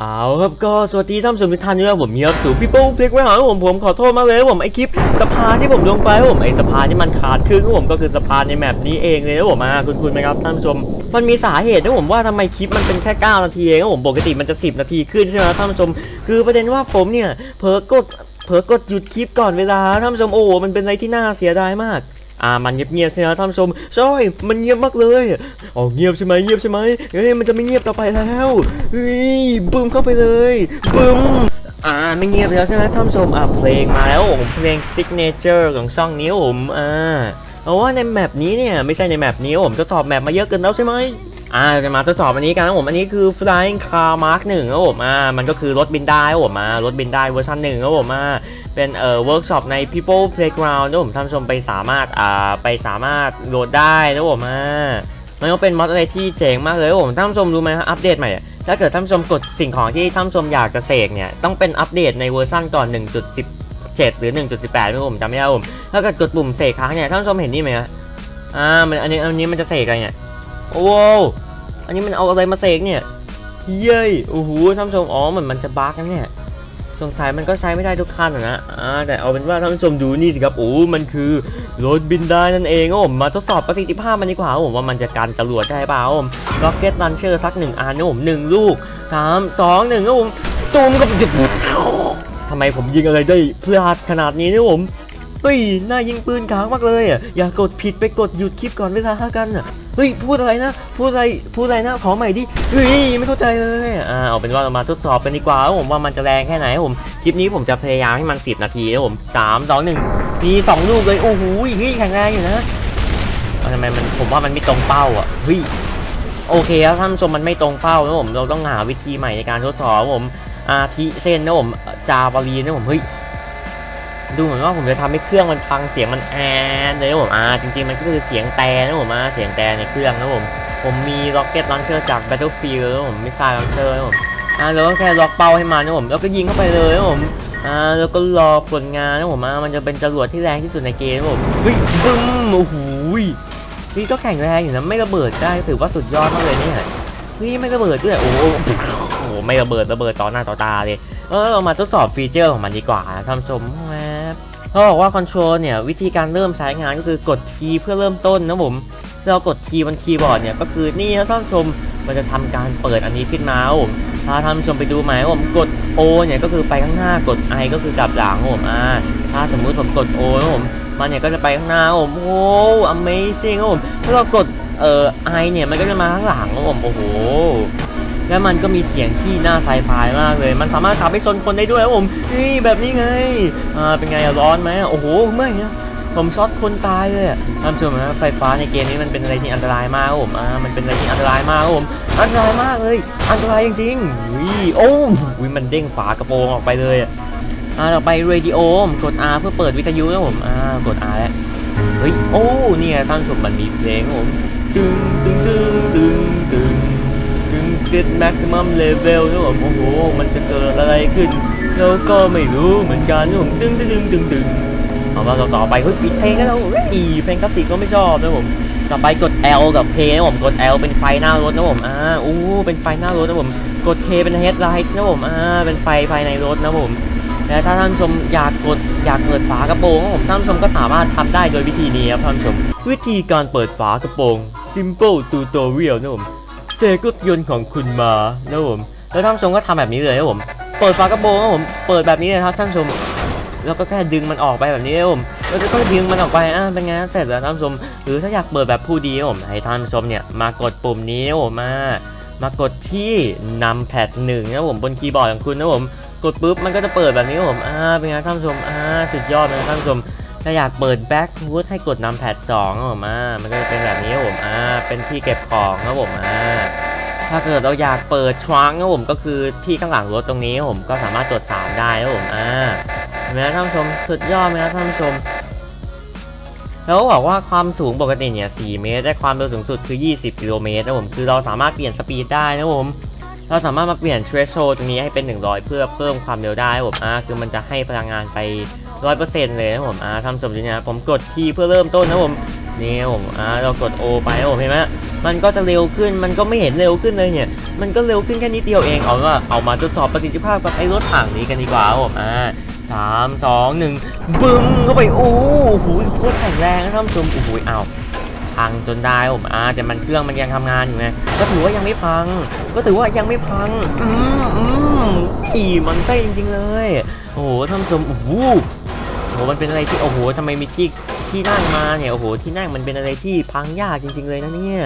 เอาครับก็สวัสดีท่านผู้ชมทุกท่านด้วยครับผมมียบสู่พี่โป้เพล็กไว้หาครับผมผมขอโทษมากเลยครับผมไอคลิปสะพานที่ผมลงไปครับผมไอสะพานที่มันขาดครึ่งครับผมก็คือสะพานในแมปนี้เองเลยครับผมมาคุณคุณไหมครับท่านผู้ชม มันมีสาเหตุนะผมว่าทำไมคลิปมันเป็นแค่ 9 นาทีเองผมปกติมันจะ 10 นาทีขึ้นใช่ไหมท่านผู้ชม คือประเด็นว่าผมเนี่ยเผลอกดเผลอกดหยุดคลิปก่อนเวลาท่านผู้ชมโอ้โหมันเป็นอะไรที่น่าเสียดายมาก อ่ามันเงียบๆใช่ไหมท่านผู้ชมใช่มันเงียบมากเลยอ๋อเงียบใช่ไหมเงียบใช่ไหมเฮ้ยมันจะไม่เงียบต่อไปแล้วเฮ้ยบึ้มเข้าไปเลยบึ้มอ่าไม่เงียบแล้วใช่ไหมท่านผู้ชมอ่าเพลงมาแล้วผมเพลง signature ของช่องนี้ผมอ่าเพราะว่าในแมปนี้เนี่ยไม่ใช่ในแมปนี้ผมทดสอบแมปมาเยอะเกินแล้วใช่ไหม อ่าจะมาทดสอบอันนี้กันนะผมอันนี้คือ flying car mark หนึ่งครับผมอ่ามันก็คือรถบินได้ครับผมอ่ารถบินได้เวอร์ชันหนึ่งครับผมอ่าเป็นเอ่อเวิร์กช็อปใน People Playground นะผมท่านชมไปสามารถอ่าไปสามารถโหลดได้นะผมอ่ามันก็เป็นมอดอะไรที่เจ๋งมากเลยนะผมท่านชมรู้ไหมฮะอัปเดตใหม่ถ้าเกิดท่านชมกดสิ่งของที่ท่านชมอยากจะเสกเนี่ยต้องเป็นอัปเดตในเวอร์ชันก่อน 1.17 หรือ 1.18ไม่รู้ผมจำไม่ได้ครับผมถ้าเกิดกดปุ่มเสกครั้งเนี่ยท่านชมเห็นนี่ไหมฮะอ่ามันอันนี้อันนี้มันจะเสกอะไรเนี่ยโอ้โอันนี้มันเอาอะไรมาเสกเนี่ย เย้ยโอ้โหท่านผู้ชม อ๋อ เหมือนมันจะบั๊กนะเนี่ย สงสัยมันก็ใช้ไม่ได้ทุกคันนะอ่าแต่เอาเป็นว่าท่านผู้ชมดูนี่สิครับ โอ้ มันคือรถบินได้นั่นเองครับผมมาทดสอบประสิทธิภาพมันดีกว่าครับผมว่ามันจะกันจรวดได้เปล่าครับผม Rocket Launcher สักหนึ่งอันนะผมหนึ่งลูกสามสองหนึ่งครับผมตูมก็ทำไมผมยิงอะไรได้พลาดขนาดนี้นะผม เฮ้ยน่ายิงปืนค้างมากเลยอะอย่ากดผิดไปกดหยุดคลิปก่อนเวลากันอะเฮ้ยพูดอะไรนะพูดอะไรพูดอะไรนะขอใหม่ดิเฮ้ยไม่เข้าใจเลยอ่าเอาเป็นว่าเรามาทดสอบกันดีกว่าว่าผมว่ามันจะแรงแค่ไหนผมคลิปนี้ผมจะพยายามให้มัน 10 นาทีนะผมสามสองหนึ่งมีสองลูกเลยโอ้โหเฮ้ยแข็งแรงอยู่นะทำไมมันผมว่ามันไม่ตรงเป้าอะเฮ้ยโอเคครับท่านผู้ชมมันไม่ตรงเป้านะผมเราต้องหาวิธีใหม่ในการทดสอบผมอาทิเช่นนะผมจาบารีนะผมเฮ้ย ดูเหมือนว่าผมจะทำให้เครื่องมันพังเสียงมันแอนเลยนะผมอ่าจริงๆมันก็คือเสียงแต่นะผมอ่าเสียงแต่ในเครื่องนะผมผมมี Rocket Launcher จาก Battlefield นะผมมิสไซล์ Launcher นะผมอ่าแล้วก็แค่ล็อกเป้าให้มันนะผมแล้วก็ยิงเข้าไปเลยนะผมอ่าแล้วก็รอผลงานนะผมอ่ามันจะเป็นจรวดที่แรงที่สุดในเกมนะผมเฮ้ยบึ้มโอ้โหนี่ก็แข็งแรงอยู่นะไม่ระเบิดได้ถือว่าสุดยอดมากเลยเนี่ยเฮ้ยไม่ระเบิดด้วยโอ้โหโอ้โหไม่ระเบิดระเบิดต่อหน้าต่อตาเลยเออเรามาทดสอบฟีเจอร์ของมันดีกว่าท่านผู้ชมแเขาบอกว่าคอนโทรลเนี่ยวิธีการเริ่มใช้งานก็คือกด T เพื่อเริ่มต้นนะผมเรากด T บนคีย์บอร์ดเนี่ยก็คือนี่นะท่านผู้ชมมันจะทำการเปิดอันนี้ขึ้นมาผมถ้าท่านผู้ชมไปดูไหมผมกด O เนี่ยก็คือไปข้างหน้ากด I ก็คือกลับหลังผมอ่าถ้าสมมุติผมกด O นะผมมันเนี่ยก็จะไปข้างหน้าผมโอ้ amazing ครับผมถ้าเรากดเอ่อ I เนี่ยมันก็จะมาข้างหลังผมโอ้โห และมันก็มีเสียงที่น่าไซไฟมากเลย มันสามารถขับให้ชนคนได้ด้วยครับผมนี่แบบนี้ไงอ่าเป็นไงร้อนไหมโอ้โหไม่นะผมช็อตคนตายเลยอะท่านผู้ชมนะไฟฟ้าในเกมนี้มันเป็นอะไรที่อันตรายมากครับผมอ่ามันเป็นอะไรที่อันตรายมากครับผมอันตรายมากเลยอันตรายจริงๆวิโอ้วิมันเด้งฝากระโปรงออกไปเลยอะอ่าต่อไปเรดิโอกด R เพื่อเปิดวิทยุนะผมอ่ากด R แล้วเฮ้ยโอ้เนี่ยท่านผู้ชมมันมีเพลงครับผมตึงตึงตึงตึงตึง ถึงเซตแม็กซิมัมเลเวลนะผมโอ้โห มันจะเกิดอะไรขึ้นเราก็ไม่รู้เหมือนกันนะผมตึงตึงตึงตึงตึงเอาว่าเราต่อไปเฮ้ยปิดเพลงแล้วเฮ้ยเพลงคลาสสิกก็ไม่ชอบนะผม ต่อไปกด L กับ K นะผมกด L เป็นไฟหน้ารถนะผมอ่าอู้เป็นไฟหน้ารถนะผมกด K เป็น headlight นะผมอ่าเป็นไฟภายในรถนะผมและถ้าท่านชมอยากกดอยากเปิดฝากระโปรงนะผมท่านชมก็สามารถทำได้โดยวิธีนี้ครับท่านชม วิธีการเปิดฝากระโปรง simple tutorial นะผม เซกรถยนต์ของคุณมานะผมแล้วท่านผู้ชมก็ทำแบบนี้เลยนะผม เปิดฝากระโปรงนะผม เปิดแบบนี้เลยครับท่านผู้ชม แล้วก็แค่ดึงมันออกไปแบบนี้นะผม แล้วก็ดึงมันออกไปอะเป็นไงเสร็จแล้วท่านผู้ชม หรือถ้าอยากเปิดแบบผู้ดีนะผมให้ท่านผู้ชมเนี่ยมากดปุ่มนี้นะผมมามากดที่นำแพดหนึ่งนะผมบนคีย์บอร์ดของคุณนะผมกดปุ๊บมันก็จะเปิดแบบนี้นะผมอ่าเป็นไงท่านผู้ชมอ่าสุดยอดเลยท่านผู้ชม ถ้าอยากเปิดแบ็ควูดให้กดนำแพดสองครับผมอ่ามันก็จะเป็นแบบนี้ครับผมอ่าเป็นที่เก็บของครับผมอ่าถ้าเกิดเราอยากเปิดทรังครับผมก็คือที่ข้างหลังรถตรงนี้ครับผมก็สามารถกด3ได้ครับผมอ่าเห็นไหมครับท่านผู้ชมสุดยอดไหมครับท่านผู้ชมแล้วบอกว่าความสูงปกติเนี่ย 4 เมตรและความเร็วสูงสุดคือ 20 กิโลเมตรนะผม คือเราสามารถเปลี่ยนสปีดได้นะผม เราสามารถมาเปลี่ยน threshold ตรงนี้ให้เป็น 100 เพื่อเพิ่มความเร็วได้ผม อ่า คือมันจะให้พลังงานไป 100%เปอร์เซ็นต์เลยนะผมอ่าทำสมจริงนะผมกดทีเพื่อเริ่มต้นนะผมนี่ผมอ่าเรากด O ไปครับผมเห็นไหมมันก็จะเร็วขึ้นมันก็ไม่เห็นเร็วขึ้นเลยเนี่ย มันก็เร็วขึ้นแค่นิดเดียวเองเอาก็เอามาทดสอบประสิทธิภาพกับไอ้รถถังนี้กันดีกว่าผมอ่าสามสองหนึ่งบึ้มเข้าไปโอ้โหโคตรแข็งแรงนะท่านผู้ชมโอ้โหเอาพังจนได้ผมอ่าแต่มันเครื่องมันยังทำงานอยู่ไงก็ถือว่ายังไม่พัง ก็ถือว่ายังไม่พังอืมอืมอีมันไส้จริง ๆ เลย โอ้โหท่านผู้ชมโอ้โห โอ้โหมันเป็นอะไรที่โอ้โหทำไมมีที่ที่นั่งมาเนี่ยโอ้โหที่นั่งมันเป็นอะไรที่พังยากจริง ๆเลยนะเนี่ย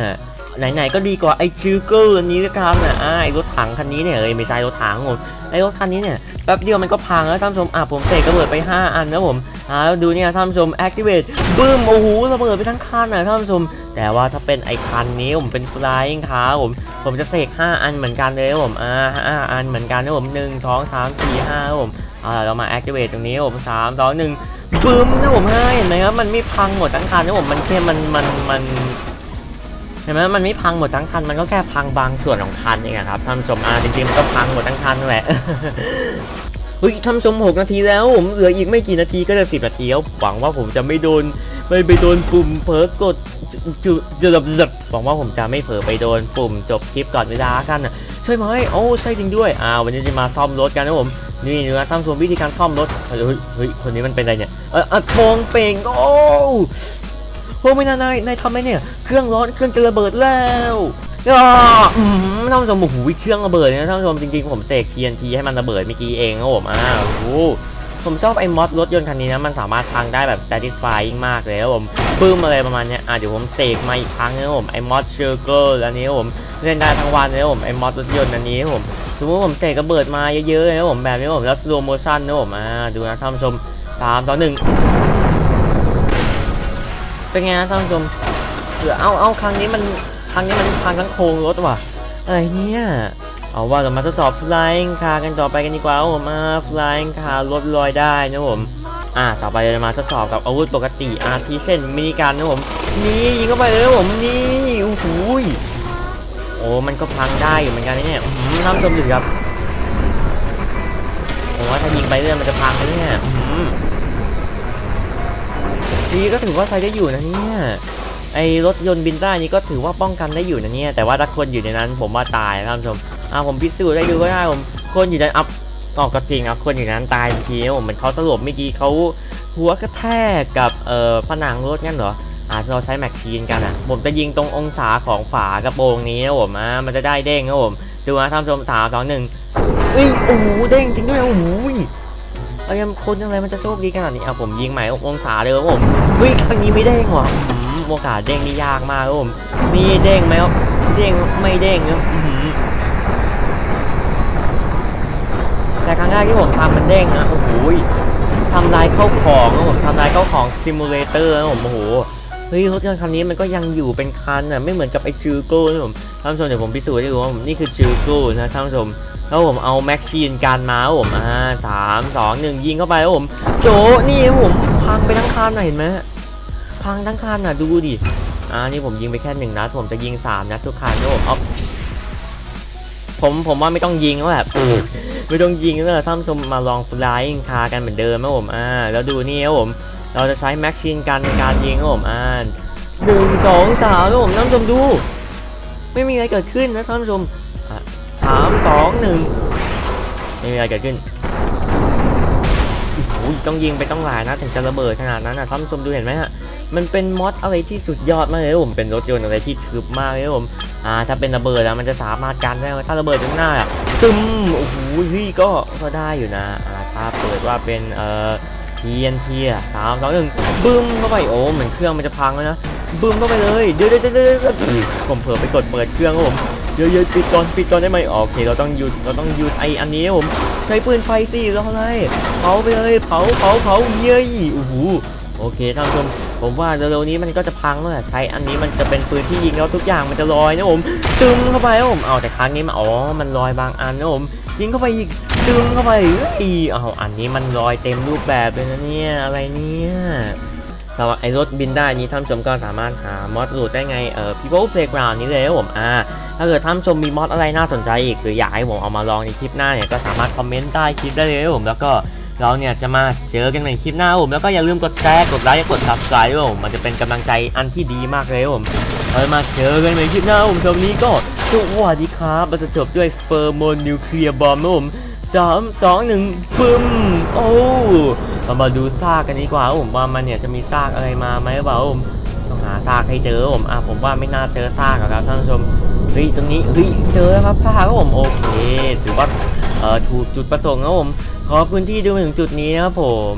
ไหนๆก็ดีกว่าไอ้ชิลเกอร์นี้นะครับนะอ่าไอ้รถถังคันนี้เนี่ยเอ้ยไม่ใช่รถถังผมไอ้รถคันนี้เนี่ยแป๊บเดียวมันก็พังแล้วท่านผู้ชมอะผมเสกระเบิดไป 5 อันนะผมอ่าแล้วดูเนี่ยท่านผู้ชม activate บึ้มโอ้โหระเบิดไปทั้งคันนะท่านผู้ชม แต่ว่าถ้าเป็นไอ้คันนี้ผมเป็น flying car ผมผมจะเสก5 อันเหมือนกันเลยผมอ่าห้าอันเหมือนกันนะผมหนึ่งสองสาม สี่ห้าครับผมอ่าเรามา activate ตรงนี้ครับผมสามสองหนึ่งบึ้มนะผมให้เห็นไหมครับมันไม่พังหมดทั้งคันนะผมมันแค่มันมันมันเห็นไหมมันไม่พังหมดทั้งคันมันก็แค่พังบางส่วนของคันเองครับท่านผู้ชมอ่าจริงๆมันก็พังหมดทั้งคันนั่นแหละเฮ้ยท่านผู้ชมหกนาทีแล้วผมเหลืออีกไม่กี่นาทีก็จะสิบนาทีแล้วหวังว่าผมจะไม่โดนไม่ไปโดนปุ่มเผลอกดจุดจุดจหวังว่าผมจะไม่เผลอไปโดนปุ่มจบคลิปก่อนเวลากันนะช่วยไหมโอ้ใช่จริงด้วยอ่าวันนี้จะมาซ่อมรถกันนะผม นี่นะท่านผู้ชมวิธีการซ่อมรถเฮ้ยเฮ้ยคนนี้มันเป็นอะไรเนี่ยเออเออทองเป่งโอ้โอ้ไม่นานายนายทำไหมเนี่ย เครื่องร้อนเครื่องจะระเบิดแล้วอ่าอืมท่านผู้ชมโอ้โหเครื่องระเบิดเนี่ยท่านผู้ชมจริงๆผมเสก TNT ให้มันระเบิดเมื่อกี้เองครับผมอ่าโอ้ผมชอบไอ้มอดรถยนต์คันนี้นะมันสามารถพังได้แบบ satisfying มากเลยครับผมปื้มอะไรประมาณเนี้ยอะเดี๋ยวผมเสกมาอีกครั้งนะครับผมไอ้มอดเชอร์เกอร์อันนี้ครับผม เล่นได้ทั้งวันเลยผมไอ้มอดรถยนต์อันนี้ผมสมมติผมเสกระเบิดมาเยอะๆเลยผมแบบนี้ผมแล้ว slow motion นะผมอ่าดูนะท่านผู้ชมสามต่อหนึ่งเป็นไงนะท่านผู้ชมเผื่อเอาเอาครั้งนี้มันครั้งนี้มันพังทั้งโครงรถว่ะอะไรเนี่ยเอาว่าเรามาทดสอบ flying car กันต่อไปกันดีกว่าผมมา flying car รถลอยได้นะผมอ่าต่อไปเราจะมาทดสอบกับอาวุธปกติ RT เช่นมินิกันนะผมนี่ยิงเข้าไปเลยนะผมนี่ มันก็พังได้อยู่เหมือนกันนะเนี่ยอื้อหือท่านผู้ชมดครับผมว่าถ้ายิงไปเรื่อยมันจะพังเลยเนี่ยดีก็ถือว่าใช้ได้อยู่นะเนี่ยไอรถยนต์บินได้นี่ก็ถือว่าป้องกันได้อยู่นะเนี่ยแต่ว่าถ้าคนอยู่ในนั้น ผมว่าตายนะท่านผู้ชมอ่าผมพิสูจน์ได้ดูก็ได้ผมคนอยู่ในอัพออกก็จริงครับคนอยู่ในนั้นตายทีนะผมเหมือนเขาสลบเมื่อกี้เขาหัวกระแทกกับเอ่อผนังรถงั้นเหรอ อ่าเราใช้แม็กชีนกันอะผมจะยิงตรงองศาของฝากระโปรงนี้นะผมอ่ามันจะได้เด้งนะผมดูนะท่านผู้ชมสามสองหนึ่งเอ้ยโอ้โหเด้งจริงด้วยโอ้โหเอ้ยคนอะไรมันจะโชคดีขนาดนี้เอาผมยิงใหม่องศาเลยครับผมเฮ้ยครั้งนี้ไม่เด้งหือโอกาสเด้งนี่ยากมากครับผมนี่เด้งไหมครับเด้งไม่เด้งครับแต่ครั้งแรกที่ผมทำมันเด้งนะโอ้โหยทำลายเข้าของครับผมทำลายเข้าของซิมูเลเตอร์นะผมโอ้โห เฮ้ยรถยนต์คันนี้มันก็ยังอยู่เป็นคันอะไม่เหมือนกับไอจูโก้นะผมท่านผู้ชมเดี๋ยวผมพิสูจน์ให้ดูว่าผมนี่คือจูโก้นะท่านผู้ชมแล้วผมเอาแม็กชีนการมาผมอ่าสามสองหนึ่งยิงเข้าไปครับผม โจนี่ผมพังไปทั้งคันนะเห็นไหมพังทั้งคันน่ะดูดิอ่านี่ผมยิงไปแค่หนึ่งนัดผมจะยิงสามนัดทุกคันครับผมเอาผมผมว่าไม่ต้องยิงแล้วแบบไม่ต้องยิงแล้วท่านผู้ชมมาลองฟลายยิงคากันเหมือนเดิมครับผมอ่าแล้วดูนี่ครับผม เราจะใช้แม็กชีนกันในการยิงครับผมอ่านหนึ่งสองสามครับผมท่านผู้ชมดู ไม่มีอะไรเกิดขึ้นนะท่านผู้ชมสามสองหนึ่งไม่มีอะไรเกิดขึ้นโอ้โหต้องยิงไปต้องหลายนะถึงจะระเบิดขนาดนั้นนะท่านผู้ชมดูเห็นไหมฮะมันเป็นมอดอะไรที่สุดยอดมากเลยผมเป็นรถยนต์อะไรที่ทึบมากเลยผมอ่าถ้าเป็นระเบิดแล้วมันจะสามารถกันได้ไหมถ้าระเบิดตรงหน้าอะตึมโอ้โหก็ก็ได้อยู่นะอ่าถ้าเปิดว่าเป็นเอ่อ TNT อะสามสองหนึ่งบึ้มเข้าไปโอ้เหมือนเครื่องมันจะพังแล้วนะบึ้มเข้าไปเลยเดี๋ยวเดี๋ยวเดี๋ยวเดี๋ยวผมเผลอไปกดเปิดเครื่องครับผมเยวเดี๋ยวปิดก่อนปิดก่อนได้ไหมโอเคเราต้องหยุดเราต้องหยุดไออันนี้ครับผม ใช้ปืนไฟสิเราอะไรเผาไปเลยเผาเผาเผาเย้ยโอ้โหโอเคท่านผู้ชมผมว่าเร็วๆนี้มันก็จะพังแล้วแหละใช้อันนี้มันจะเป็นปืนที่ยิงแล้วทุกอย่างมันจะลอยนะผมตึมเข้าไปครับผมเอาแต่ครั้งนี้มาอ๋อมันลอยบางอันนะผม ยิงเข้าไปอีกตึมเข้าไปเอ้ยเอาอันนี้มันลอยเต็มรูปแบบเลยนะเนี่ยอะไรเนี่ยสำหรับไอ้รถบินได้นี้ท่านชมก็สามารถหามอดโหลดได้ไงเอ่อ People Playground นี้เลยครับผมอ่าถ้าเกิดท่านชมมีมอดอะไรน่าสนใจอีก หรืออยากให้ผมเอามาลองในคลิปหน้าเนี่ยก็สามารถคอมเมนต์ใต้คลิปได้เลยครับผมแล้วก็เราเนี่ยจะมาเจอกันในคลิปหน้าผมแล้วก็อย่าลืมกดแชร์กดไลค์กด subscribe ครับผมมันจะเป็นกำลังใจอันที่ดีมากเลยผมเราจะมาเจอกันในคลิปหน้าผมตรงนี้ก็ สวัสดีครับเราจะจบด้วยเฟอร์โมนนิวเคลียร์บอมครับผมสามสองหนึ่งปึ้ม โอ้เรามาดูซากกันดีกว่าผมว่ามันเนี่ยจะมีซากอะไรมาไหมเปล่าครับผมต้องหาซากให้เจอผมอะผมว่าไม่น่าเจอซากหรอกครับท่านผู้ชมเฮ้ยตรงนี้เฮ้ยเจอแล้วครับซากครับผมโอเคถือว่าเอ่อถูกจุดประสงค์ครับผมขอพื้นที่ดูมาถึงจุดนี้นะครับผม